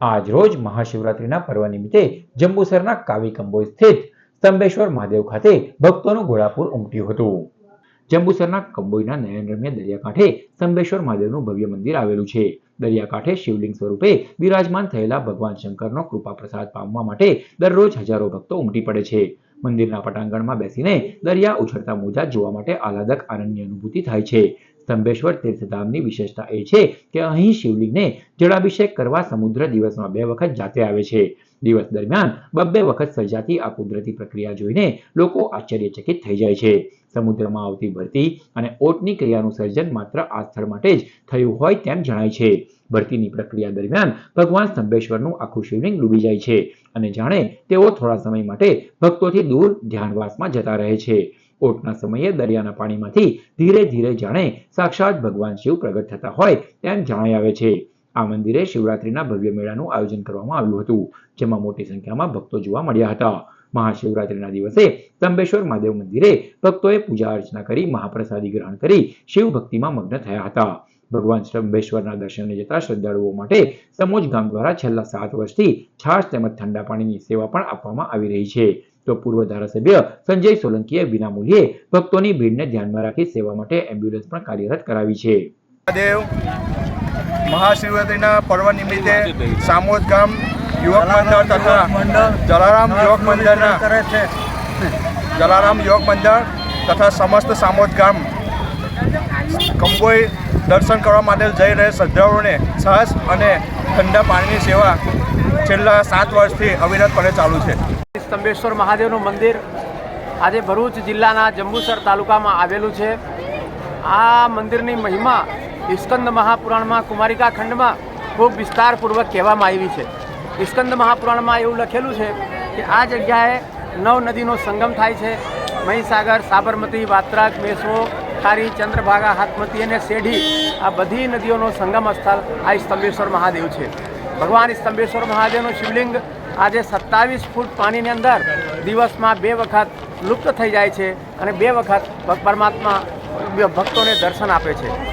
આજ રોજ મહાશિવરાત્રિના પર્વ નિમિત્તે જંબુસરના કાવી કંબોઈ સ્થિત સ્તંભેશ્વર મહાદેવ ખાતે ભક્તોનું ઘોડાપુર ઉમટ્યું હતું. જંબુસરના કંબોઈના નયનરમ્ય દરિયાકાંઠે સ્તંભેશ્વર મહાદેવનું ભવ્ય મંદિર આવેલું છે. દરિયાકાંઠે શિવલિંગ સ્વરૂપે બિરાજમાન થયેલા ભગવાન શંકરનો કૃપા પ્રસાદ પામવા માટે દરરોજ હજારો ભક્તો ઉમટી પડે છે. મંદિરના પટાંગણમાં બેસીને દરિયા ઉછળતા મોજા જોવા માટે આહલાદક આનંદની અનુભૂતિ થાય છે. સ્તંભેશ્વર તીર્થધામની વિશેષતા એ છે કે અહીં શિવલિંગને જળાભિષેક કરવા સમુદ્ર દિવસમાં બે વખત જાતે આવે છે. દિવસ દરમિયાન બબ્બે વખત સર્જાતી આ કુદરતી પ્રક્રિયા જોઈને લોકો આશ્ચર્યચકિત થઈ જાય છે. સમુદ્રમાં આવતી ભરતી અને ઓટની ક્રિયાનું સર્જન માત્ર આ સ્થળ માટે જ થયું હોય તેમ જણાય છે. ભરતીની પ્રક્રિયા દરમિયાન ભગવાન સ્તંભેશ્વરનું આખું શિવલિંગ ડૂબી જાય છે અને જાણે તેઓ થોડા સમય માટે ભક્તોથી દૂર ધ્યાનવાસમાં જતા રહે છે. ઓટના સમયે દરિયાના પાણીમાંથી ધીરે ધીરે જાણે સાક્ષાત ભગવાન શિવ પ્રગટ થતા હોય તેમ જણાઈ આવે છે. આ મંદિરે શિવરાત્રીના ભવ્ય મેળાનું આયોજન કરવામાં આવ્યું હતું, જેમાં મોટી સંખ્યામાં ભક્તો જોવા મળ્યા હતા. મહાશિવરાત્રીના દિવસે તંબેશ્વર મહાદેવ મંદિરે ભક્તોએ પૂજા અર્ચના કરી, મહાપ્રસાદી ગ્રહણ કરી શિવ ભક્તિમાં મગ્ન થયા હતા. ભગવાન સ્તંભેશ્વરના દર્શને જતા શ્રદ્ધાળુઓ માટે સમોજ ગામ દ્વારા છેલ્લા સાત વર્ષથી છાશ તેમજ ઠંડા પાણીની સેવા પણ આપવામાં આવી રહી છે. તો પૂર્વ ધારાસભ્ય સંજય સોલંકીએ વિનામૂલ્યે ભક્તોની ભીડને ધ્યાનમાં રાખી સેવા માટે એમ્બ્યુલન્સ પણ કાર્યરત કરાવી છે. મહાદેવ મહાશિવરાત્રિના પર્વ નિમિત્તે સામોદ ગામ યુવક મંડળ તથા જલારામ યુવક મંડળના જલારામ યુવક મંડળ તથા સમસ્ત સામોદ ગામ કંબોઈ દર્શન કરવા માટે જઈ રહે શ્રદ્ધાળુઓને છાસ અને ઠંડા પાણીની સેવા છેલ્લા સાત વર્ષથી અવિરતપણે ચાલુ છે. સ્તંભેશ્વર મહાદેવનું મંદિર આજે ભરૂચ જિલ્લાના જંબુસર તાલુકામાં આવેલું છે. આ મંદિરની મહિમા ઇસ્કંદ મહાપુરાણમાં કુમારિકા ખંડમાં ખૂબ વિસ્તારપૂર્વક કહેવામાં આવી છે. ઇસ્કંદ મહાપુરાણમાં એવું લખેલું છે કે આ જગ્યાએ નવ નદીનો સંગમ થાય છે. મહીસાગર, સાબરમતી વાત્રાક મેસો ખારી, ચંદ્રભાગા, હાથમતી અને શેઢી આ બધી નદીઓનો સંગમ સ્થળ આ સ્તંભેશ્વર મહાદેવ છે. ભગવાન સ્તંભેશ્વર મહાદેવનું શિવલિંગ આજે સત્તાવીસ ફૂટ પાણીની અંદર દિવસમાં બે વખત લુપ્ત થઈ જાય છે અને બે વખત પરમાત્મા ભક્તોને દર્શન આપે છે.